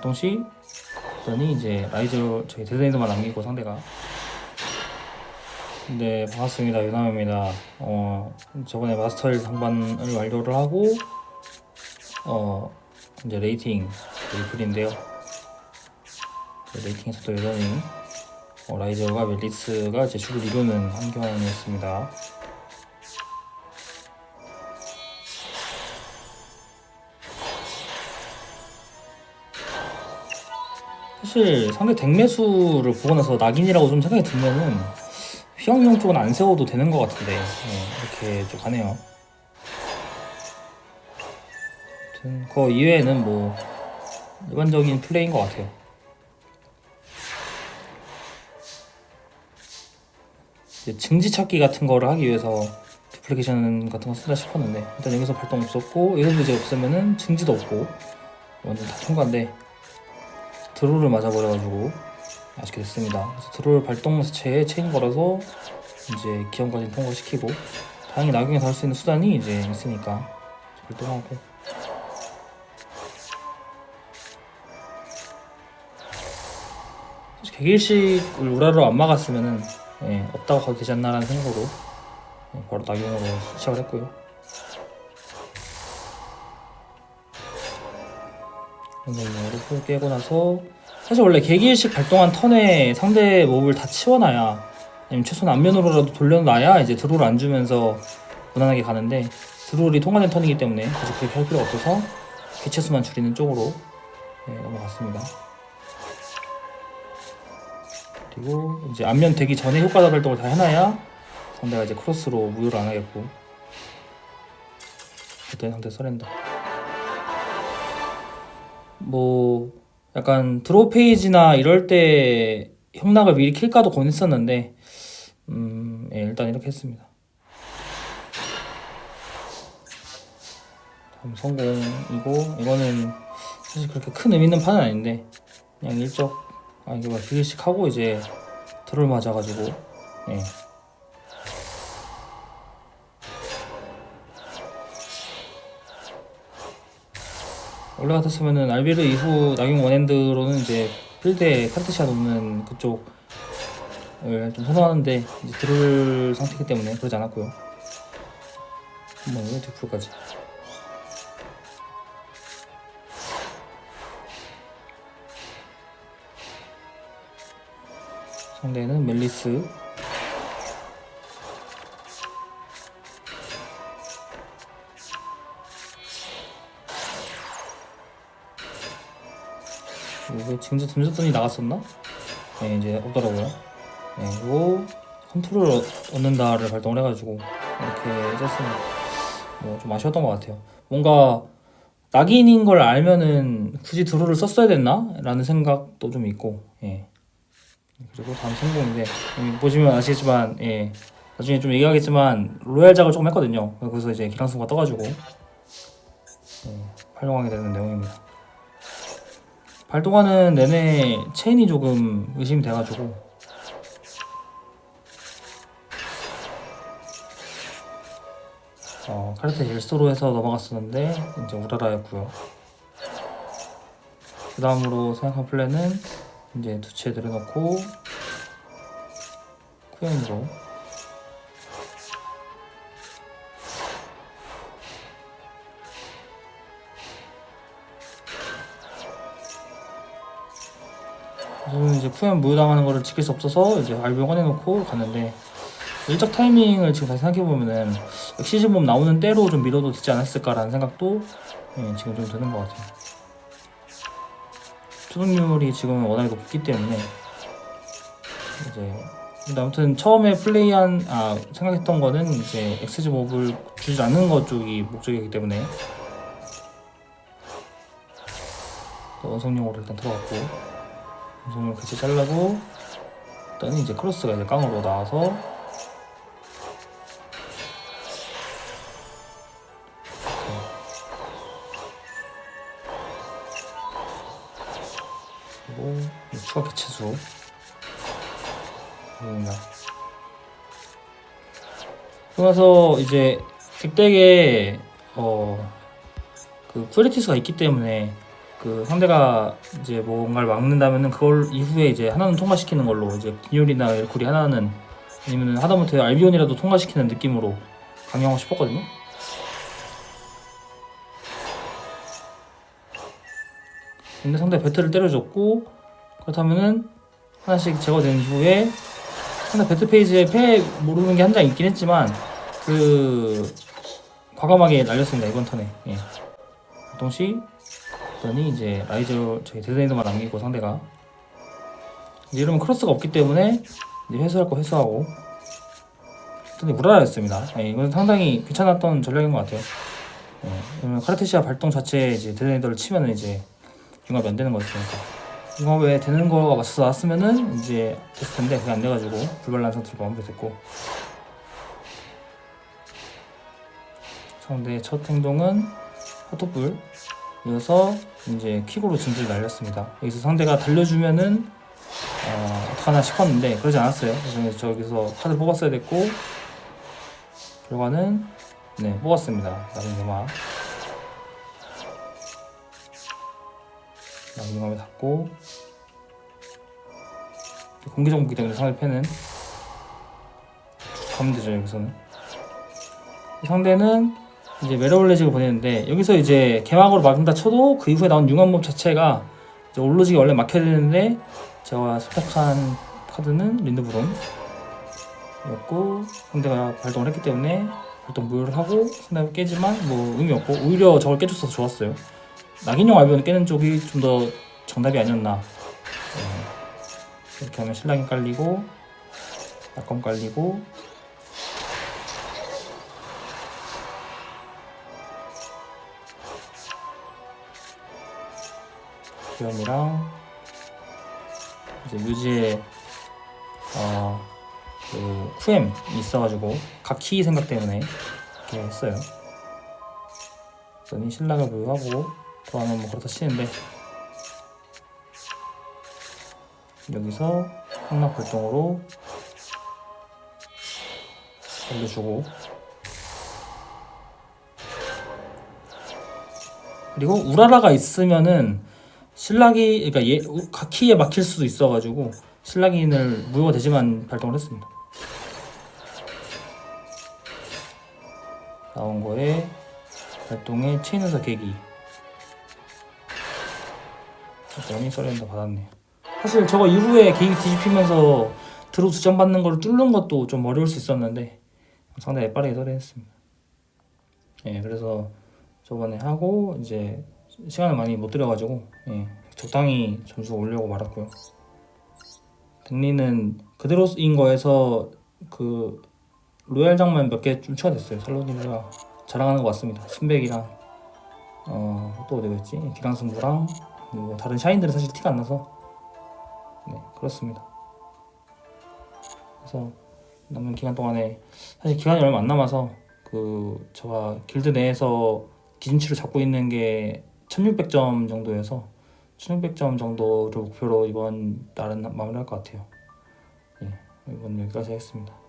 발동 시 했더니 이제 라이저 저희 데드엔드만 남기고 상대가. 네 반갑습니다. 유남입니다. 어 저번에 마스터 1 상반을 완료를 하고 어 이제 레이팅 리플인데요. 레이팅에서도 여전히 어, 라이저가 멜리스가 주를 이루는 환경이었습니다 사실 상대 덱매수를 보고 나서 낙인이라고 좀 생각이 들면은 휘황용 쪽은 안 세워도 되는 것 같은데 예, 이렇게 좀 가네요. 그 이외에는 뭐 일반적인 플레이인 것 같아요. 이제 증지 찾기 같은 거를 하기 위해서 디플리케이션 같은 거 쓰다 싶었는데 일단 여기서 발동 없었고 여기서 이제 없으면은 증지도 없고 완전 다 통과인데 드로를 맞아버려가지고 아쉽게 됐습니다. 그래서 드로를 발동 자체에 체인 걸어서 이제 기험까지 통과시키고 다행히 나경에 닿을 수 있는 수단이 이제 있으니까 발동하고 사실 개길식을 우라로 안 막았으면은 예, 없다고 가도 되지 않나라는 생각으로 예, 바로 나경으로 시작을 했고요. 연동으로 풀 깨고 나서 사실 원래 개기일식 발동한 턴에 상대 몹을 다 치워놔야 아니면 최소한 앞면으로라도 돌려놔야 이제 드롤을 안 주면서 무난하게 가는데 드롤이 통과된 턴이기 때문에 굳이 그렇게 할 필요가 없어서 개체수만 줄이는 쪽으로 네, 넘어갔습니다. 그리고 이제 앞면 되기 전에 효과다 발동을 다 해놔야 상대가 이제 크로스로 무효를 안 하겠고 그때 상대 서렌더 뭐 약간 드로우 페이지나 이럴 때 형락을 미리 킬까도 고민했었는데 음 예, 일단 이렇게 했습니다. 다음 성공이고 이거는 사실 그렇게 큰 의미 있는 판은 아닌데 그냥 일적 아 이게 뭐 비일식 하고 이제 드롤 맞아가지고 예. 원래 같았으면은 알비르 이후 나경 원핸드로는 이제 필드에 카르테시아 놓는 그쪽을 좀 선호하는데 이제 드롤 상태이기 때문에 그러지 않았고요. 한번 왜 뒷풀까지. 상대는 멜리스 이거 지금 던졌더니 나갔었나? 네 이제 없더라고요. 네 이거 컨트롤 얻- 얻는다를 발동을 해가지고 이렇게 썼습니다. 뭐 좀 아쉬웠던 것 같아요. 뭔가 낙인인 걸 알면은 굳이 드로를 썼어야 됐나? 라는 생각도 좀 있고 예. 그리고 다음 성공인데 여기 보시면 아시겠지만 예. 나중에 좀 얘기하겠지만 로얄작을 조금 했거든요. 그래서 이제 기랑수가 떠가지고 예, 활용하게 되는 내용입니다. 발동하는 내내 체인이 조금 의심이 돼가지고 어, 카르테 일소로 해서 넘어갔었는데 이제 우라라였고요. 그 다음으로 생각한 플랜은 이제 두채 내려놓고 쿠현으로 저는 이제 쿠현 무효당하는 거를 지킬 수 없어서 이제 알비 꺼내놓고 갔는데 일적 타이밍을 지금 다시 생각해보면은 시즌몸 나오는 때로 좀 밀어도 되지 않았을까라는 생각도 예, 지금 좀 드는 것 같아요. 투동률이 지금 워낙에 높기 때문에 이제 근데 아무튼 처음에 플레이한 아 생각했던 거는 이제 엑스지 몹을 주지 않는 것 쪽이 목적이기 때문에 또 원성용으로 일단 들어갔고 원성용 같이 잘라고 일단 이제 크로스가 이제 깡으로 나와서 그리고 이 추가 개체수 입니다. 그러면서 이제 덱덱에 어 그 프레티스가 있기 때문에 그 상대가 이제 뭔가를 막는다면은 그걸 이후에 이제 하나는 통과시키는 걸로 이제 기율이나 엘쿨이 하나는 아니면은 하다못해 알비온이라도 통과시키는 느낌으로 강행하고 싶었거든요. 근데 상대 배틀을 때려줬고 그렇다면은 하나씩 제거된 이후에 상대 배틀 페이지에 패 모르는 게 한 장 있긴 했지만 그 과감하게 날렸습니다 이번 턴에 예. 동시 그랬더니 이제 라이저 저기 데드네이더만 남기고 상대가. 이제 이러면 크로스가 없기 때문에 이제 회수할 거 회수하고. 근데 무라라였습니다. 예, 이건 상당히 괜찮았던 전략인 것 같아요. 예, 왜냐면 카르테시아 발동 자체에 이제 데드네이더를 치면은 이제 융합이 안 되는 거였으니까 융합에 되는 거가 맞춰서 나왔으면은 이제 됐을 텐데 그게 안 돼가지고 불발란 상태로 마무리됐고. 상대의 첫 행동은 하토불 이어서 이제 킥으로 진지를 날렸습니다. 여기서 상대가 달려주면은 어, 어떡하나 싶었는데 그러지 않았어요. 그래서 저기서 카드를 뽑았어야 됐고 결과는 네 뽑았습니다. 나중에 대마 나중에 마음에 닿고 공개 정보기 때문에 상대 패는 가면 되죠 여기서는 상대는 이제 메로블레직을 보내는데 여기서 이제 개막으로 막는다 쳐도 그 이후에 나온 융합몹 자체가 이제 올로직이 원래 막혀야 되는데 제가 선택한 카드는 린드브롬이었고 상대가 발동을 했기 때문에 발동 무효를 하고 상대가 깨지만 뭐 의미 없고 오히려 저걸 깨줬어서 좋았어요 낙인용 알비온을 깨는 쪽이 좀 더 정답이 아니었나 네. 이렇게 하면 신랑이 깔리고 낙검 깔리고 수염이랑 이제 뮤지의 어그 쿠엠이 있어가지고 각 키 생각 때문에 이렇게 했어요. 그랬더니 신랑을 무효하고 돌아오면 뭐 그렇다 치는데 여기서 황납 활동으로 올려주고 그리고 우라라가 있으면은 신라기 그러니까 얘 각키에 막힐 수도 있어가지고 신라기인을 무효가 되지만 발동을 했습니다. 나온 거에 발동에 체인에서 계기. 러닝 서렌더 받았네요. 사실 저거 이후에 계기 뒤집히면서 드로 두 장 받는 걸 뚫는 것도 좀 어려울 수 있었는데 상당히 빠르게 서렌했습니다. 예, 그래서 저번에 하고 이제 시간을 많이 못 들여가지고 예, 적당히 점수 올려고 말았고요. 댕리는 그대로인 거에서 그 로얄 장면 몇 개 좀 추가됐어요. 살로니가 자랑하는 것 같습니다. 순백이랑 어 또 어디 갔지? 기랑승부랑 그리고 다른 샤인들은 사실 티가 안 나서 네 그렇습니다. 그래서 남은 기간 동안에 사실 기간이 얼마 안 남아서 그 저와 길드 내에서 기준치를 잡고 있는 게 1600점 정도여서 1600점 정도를 목표로 이번 달은 마무리할 것 같아요. 예, 이번 여기까지 하겠습니다.